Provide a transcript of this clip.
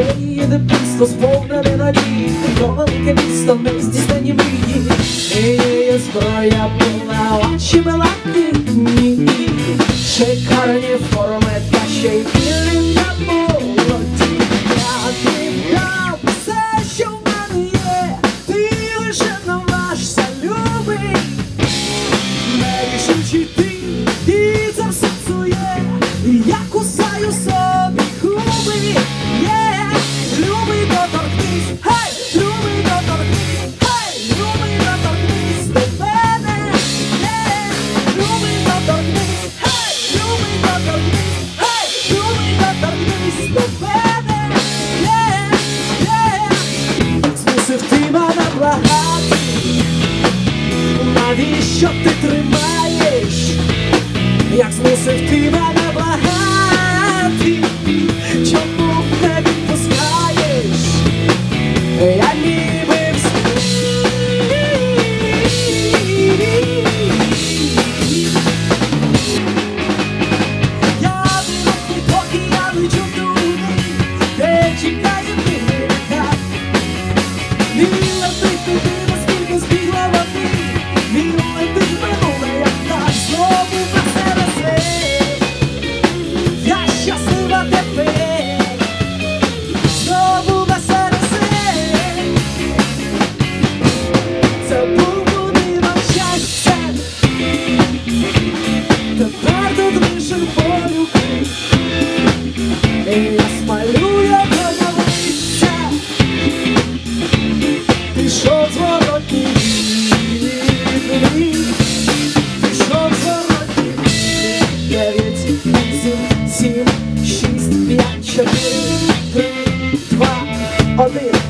її дитинство сповнене надії, велике місто, не здійснені мрії, і її зброя була очі меланні, шикарні форми, та ще й білі на молоді. Я віддав все, що в мене є, ти лише наважся, любий. Не рішучи ти, і це все псує, я кусаю собі сон доторкнись, гей, любий доторкнись, навіщо ти тримаєш, як змусив ти мене? Чотири, три, два, один.